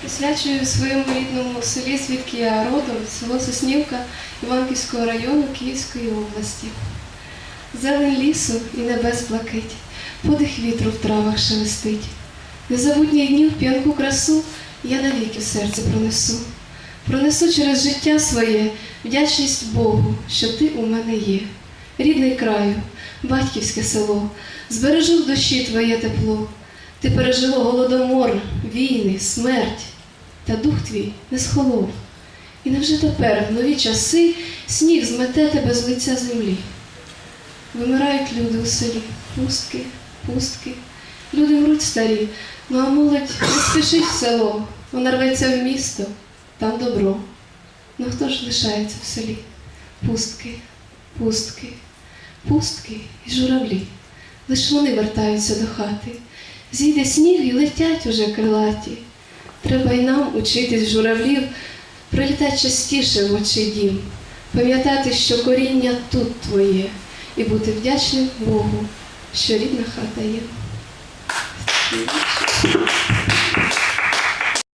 Присвячую своєму рідному селі, звідки я родом, село Соснівка Іванківського району Київської області. Зелень лісу і небес блакить, подих вітру в травах шелестить. Незабутніх днів п'янку красу я навіки в серці пронесу. Пронесу через життя своє вдячність Богу, що ти у мене є. Рідний краю, батьківське село, збережу в душі твоє тепло. Ти пережило голодомор, війни, смерть, та дух твій не схолов. І невже тепер, в нові часи, сніг змете тебе з лиця землі? Вимирають люди у селі, пустки, пустки. Люди мруть старі, ну а молодь не спішить в село, вона рветься в місто, там добро. Ну хто ж лишається в селі? Пустки, пустки, пустки і журавлі. Лиш вони вертаються до хати. Зійде сніг і летять уже крилаті. Треба й нам учитись журавлів, прилітать частіше в очі дім, пам'ятати, що коріння тут твоє, і бути вдячним Богу, що рідна хата є.